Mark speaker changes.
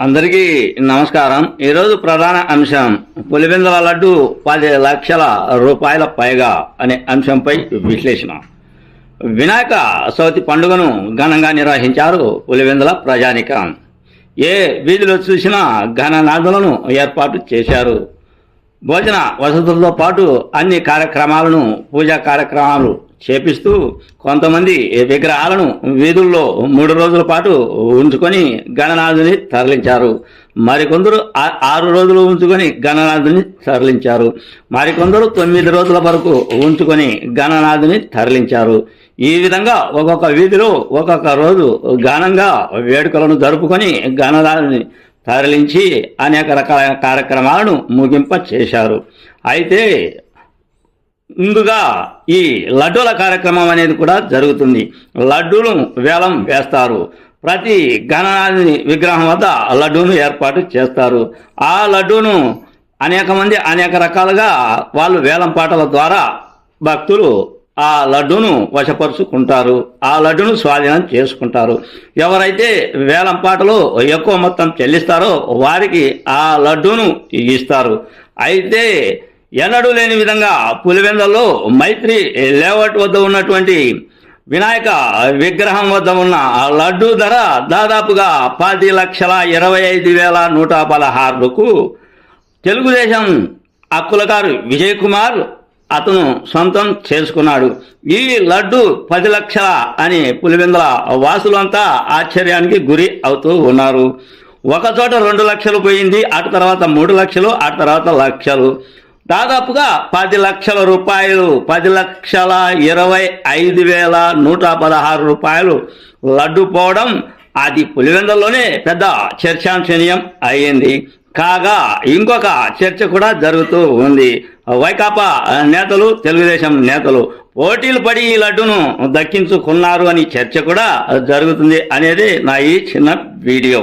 Speaker 1: అందరికీ నమస్కారం. ఈరోజు ప్రధాన అంశం పులివెందుల లడ్డు పది లక్షల రూపాయల పైగా అనే అంశంపై విశ్లేషణ. వినాయక చవితి పండుగను ఘనంగా నిర్వహించారు పులివెందుల ప్రజానికం. ఏ వీధిలో చూసినా ఘననాదులను ఏర్పాటు చేశారు. భోజన వసతులతో పాటు అన్ని కార్యక్రమాలను పూజా కార్యక్రమాలు చేపిస్తూ కొంతమంది విగ్రహాలను వీధుల్లో మూడు రోజుల పాటు ఉంచుకొని గణనాథుని తరలించారు. మరికొందరు ఆ- ఆరు రోజులు ఉంచుకొని గణనాథుని తరలించారు. మరికొందరు తొమ్మిది రోజుల వరకు ఉంచుకొని గణనాథుని తరలించారు. ఈ విధంగా ఒక్కొక్క వీధిలో ఒక్కొక్క రోజు ఘనంగా వేడుకలను జరుపుకొని గణనాథుని తరలించి అనేక రకాల కార్యక్రమాలను ముగింప చేశారు అయితే ముందుగా ఈ లడ్డూల కార్యక్రమం అనేది కూడా జరుగుతుంది. లడ్డూలు వేలం వేస్తారు. ప్రతి గణనాథుని విగ్రహం వద్ద లడ్డూను ఏర్పాటు చేస్తారు. ఆ లడ్డూను అనేక మంది అనేక రకాలుగా వాళ్ళు వేలం పాటల ద్వారా భక్తులు ఆ లడ్డూను వశపరుచుకుంటారు. ఆ లడ్డును స్వాధీనం చేసుకుంటారు. ఎవరైతే వేలం పాటలో ఎక్కువ మొత్తం చెల్లిస్తారో వారికి ఆ లడ్డూను ఇస్తారు. అయితే ఎన్నడూ లేని విధంగా పులివెందల్లో మైత్రి లేఅవుట్ వద్ద ఉన్నటువంటి వినాయక విగ్రహం వద్ద ఉన్న ఆ లడ్డూ ధర దాదాపుగా పది లక్షల ఇరవై ఐదు వేల నూట పదహారుకు తెలుగుదేశం హక్కులగారు విజయ్ కుమార్ అతను సొంతం చేసుకున్నాడు. ఈ లడ్డు పది లక్షల అని పులివెందుల వాసులంతా ఆశ్చర్యానికి గురి అవుతూ ఉన్నారు. ఒకచోట రెండు లక్షలు పోయింది అటు తర్వాత మూడు లక్షలు అటు తర్వాత లక్షలు. దాదాపుగా పది లక్షల రూపాయలు పది లక్షల ఇరవై ఐదు వేల నూట పదహారు రూపాయలు లడ్డు పోవడం అది పులివెందల్లోనే పెద్ద చర్చాంశనీయం అయింది కాగా ఇంకొక చర్చ కూడా జరుగుతూ ఉంది. వైకాపా నేతలు తెలుగుదేశం నేతలు పోటీలు పడి ఈ లడ్డును దక్కించుకున్నారు అని చర్చ కూడా జరుగుతుంది అనేది నా ఈ చిన్న వీడియో.